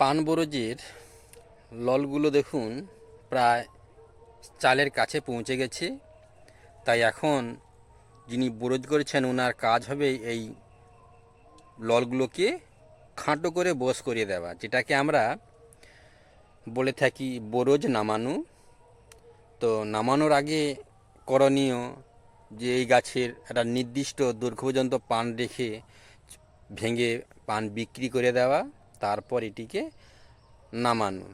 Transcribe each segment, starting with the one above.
পান বরজের ললগুলো দেখুন, প্রায় চালের কাছে পৌঁছে গেছে। তাই এখন যিনি বরজ করেছেন ওনার কাজ হবে এই ললগুলোকে খাঁটো করে বস করিয়ে দেওয়া, যেটাকে আমরা বলে থাকি বরজ নামানো। তো নামানোর আগে করণীয় যে এই গাছের একটা নির্দিষ্ট দৈর্ঘ্য পর্যন্ত পান রেখে ভেঙে পান বিক্রি করে দেওয়া। তারপর এটিকে নামানো।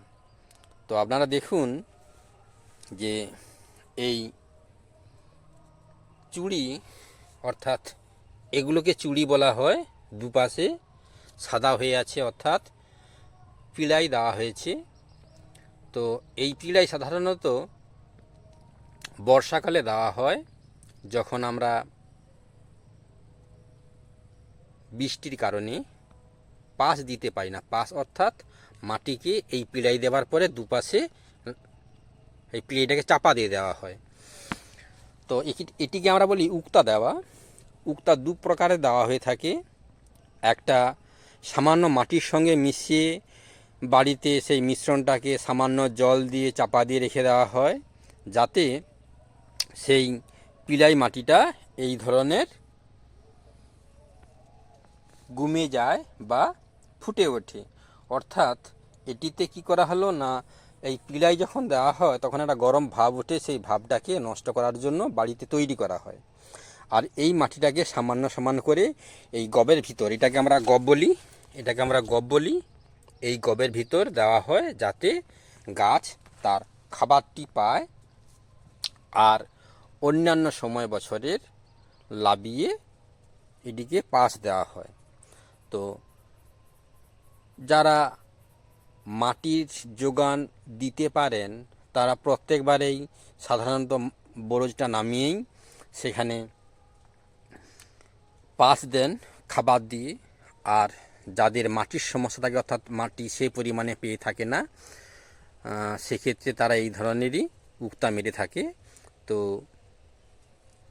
তো আপনারা দেখুন যে এই চুড়ি, অর্থাৎ এগুলোকে চুড়ি বলা হয়, দুপাশে সাদা হয়ে আছে, অর্থাৎ পিলাই দেওয়া হয়েছে। তো এই পিলাই সাধারণত বর্ষাকালে দেওয়া হয়, যখন আমরা বৃষ্টির কারণে। পাশ দিতে পারি না। পাশ অর্থাৎ মাটিকে এই পিড়াই দেওয়ার পরে দুপাশে এই পিড়াইটাকে চাপা দিয়ে দেওয়া হয়। তো এটি- এটিকে আমরা বলি উক্তা দেওয়া। উক্তা দু প্রকারে দেওয়া হয়ে থাকে। একটা, সামান্য মাটির সঙ্গে মিশিয়ে বাড়িতে সেই মিশ্রণটাকে সামান্য জল দিয়ে চাপা দিয়ে রেখে দেওয়া হয়, যাতে সেই পিলাই মাটিটা এই ধরনের গুমে যায় বা ফুটে ওঠে। অর্থাৎ এটিতে কি করা হলো না, এই পিলাই যখন দেওয়া হয়, তখন একটা গরম ভাব ওঠে, সেই ভাবটাকে নষ্ট করার জন্য বাড়িতে তৈরি করা হয়। আর এই মাটিটাকে সামান্য সামান্য করে এই গবের ভিতর, এটাকে আমরা গব বলি, এটাকে আমরা গব বলি, এই গবের ভিতর দেওয়া হয় যাতে গাছ তার খাবারটি পায় আর অন্যান্য সময় বছরের লাবিয়ে এটিকে পাশ দেওয়া হয়। তো যারা মাটির যোগান দিতে পারেন, তারা প্রত্যেকবারেই সাধারণত বরজটা নামিয়েই সেখানে পাশ দেন খাবার দিয়ে। আর যাদের মাটির সমস্যা থাকে, অর্থাৎ মাটি সেই পরিমাণে পেয়ে থাকে না সেক্ষেত্রে তারা এই ধরনেরই উক্তা মেরে থাকে। তো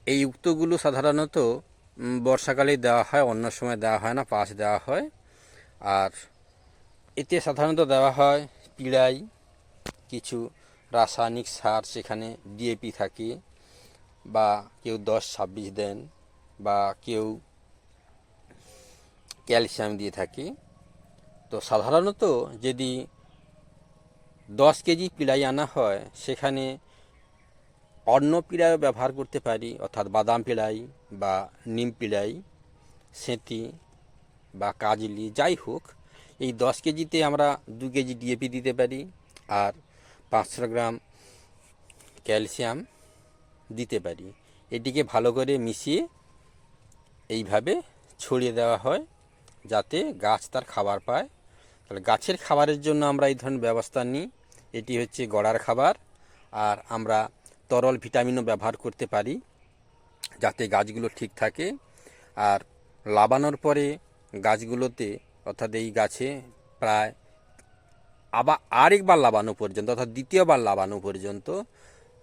এই উক্তগুলো সাধারণত বর্ষাকালেই দেওয়া হয়, অন্য সময় দেওয়া হয় না পাশ দেওয়া হয়। আর এতে সাধারণত দেওয়া হয় পিড়াই, কিছু রাসায়নিক সার সেখানে ডিএপি থাকে বা কেউ দশ ছাব্বিশ দেন বা কেউ ক্যালসিয়াম দিয়ে থাকে। তো সাধারণত যদি দশ কেজি পিড়াই আনা হয়, সেখানে অন্য পিড়াইও ব্যবহার করতে পারি, অর্থাৎ বাদাম পিড়াই বা নিম পিড়াই, সেঁতি বা কাজলি, যাই হোক এই দশ কেজিতে আমরা দু কেজি ডিএপি দিতে পারি আর পাঁচশো গ্রাম ক্যালসিয়াম দিতে পারি। এটিকে ভালো করে মিশিয়ে এইভাবে ছড়িয়ে দেওয়া হয় যাতে গাছ তার খাবার পায়। তাহলে গাছের খাবারের জন্য আমরা এই ধরনের ব্যবস্থা নিই। এটি হচ্ছে গড়ার খাবার আর আমরা তরল ভিটামিনও ব্যবহার করতে পারি যাতে গাছগুলো ঠিক থাকে। আর লাবানোর পরে গাছগুলোতে অর্থাৎ এই গাছে প্রায় আবার আরেকবার লাবানো পর্যন্ত, অর্থাৎ দ্বিতীয়বার লাবানো পর্যন্ত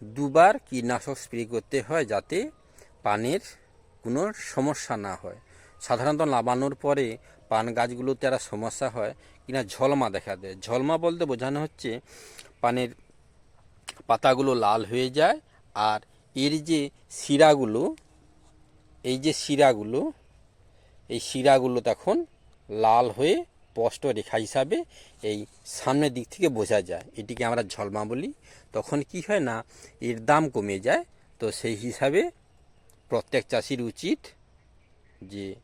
দুবার কীটনাশক স্প্রে করতে হয় যাতে পানের কোনো সমস্যা না হয়। সাধারণত লাবানোর পরে পান গাছগুলোতে একটা সমস্যা হয় কিনা ঝলমা দেখা দেয়। ঝলমা বলতে বোঝানো হচ্ছে পানের পাতাগুলো লাল হয়ে যায় আর এর যে শিরাগুলো, এই যে শিরাগুলো, এই শিরাগুলো তখন লাল হয়ে স্পষ্ট রেখা হিসাবে এই সামনের দিক থেকে বোঝা যায়। এটিকে আমরা ঝলমা বলি। তখন কি হয় না, এর দাম কমে যায়। তো সেই হিসাবে প্রত্যেক চাষির উচিত যে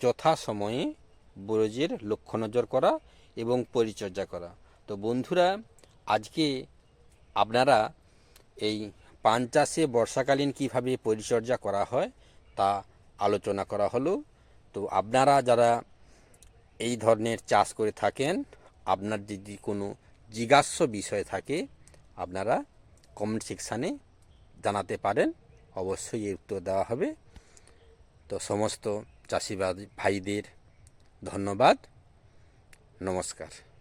যথা সময়ে বরজের লক্ষ্য নজর করা এবং পরিচর্যা করা। তো বন্ধুরা, আজকে আপনারা এই পান চাষে বর্ষাকালীন কীভাবে পরিচর্যা করা হয় তা আলোচনা করা হলো। তো আপনারা যারা এই ধরনের চাষ করে থাকেন। আপনার যদি কোনো জিজ্ঞাস্য বিষয় থাকে, আপনারা কমেন্ট সেকশানে জানাতে পারেন। অবশ্যই এর উত্তর দেওয়া হবে। তো সমস্ত চাষিবাদ ভাইদের ধন্যবাদ। নমস্কার।